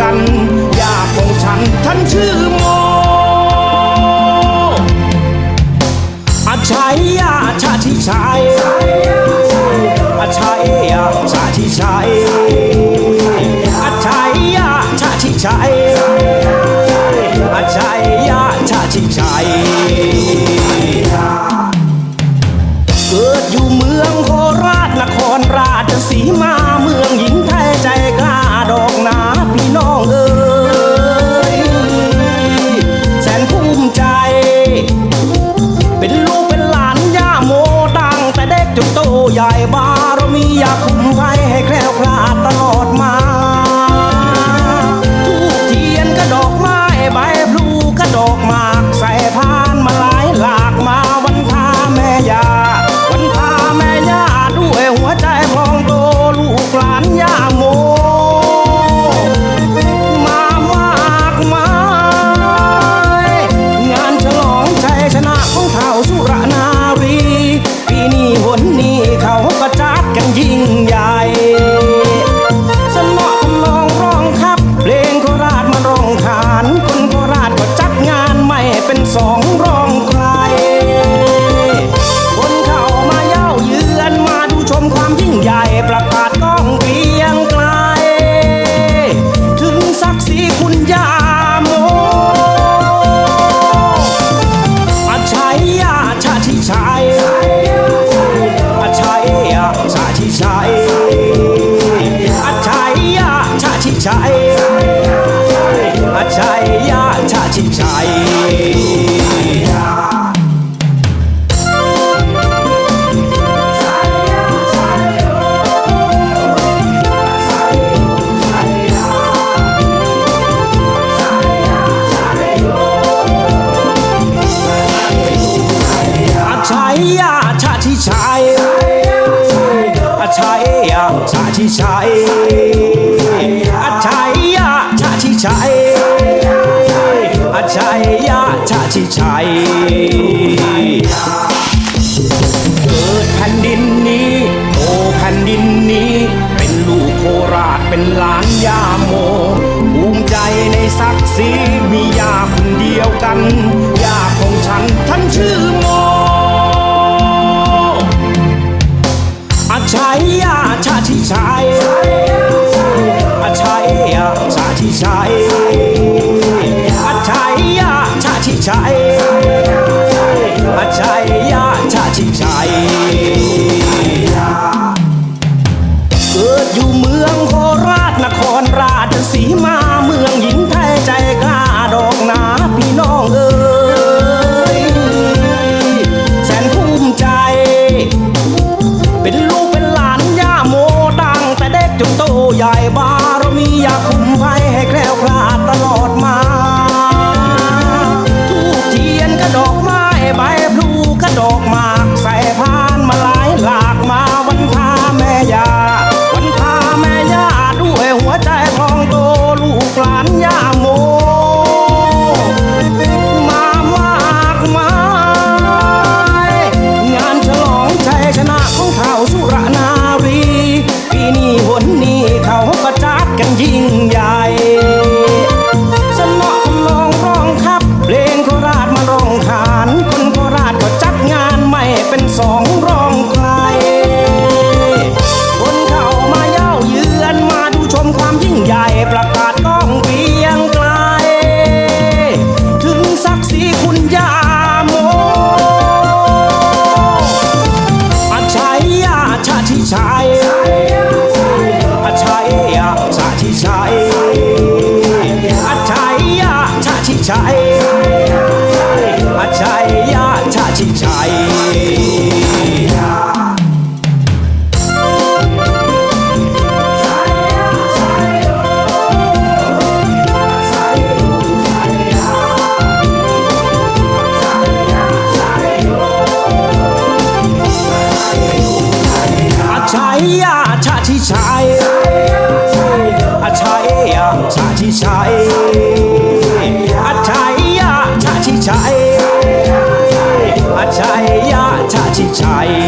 กันยาของฉันท่านชื่อโมอาชัยยาชาติชัยอาชัยยาชาติชัย ใหญ่บารมีอยากคุ้มไว้ให้แคล้วคลาดตลอดมา মানুষ ชิชัยชาที่ใช้อาชัยยาชาที่ใช้ ชัยยะชาชิชัย เกิดแผ่นดินนี้โอแผ่นดินนี้ เป็นลูกโคราชเป็นหลานยาโมภูมิใจในศักดิ์ศรีมียาคนเดียวกันยาของฉันท่านชื่อโมอาชัยยะชาชิชัยอาชัยยะชาชิชัย ยิ่งใหญ่ ชิชัยอาชัยยะชาชิชัยอาชัยยะชาชิชัย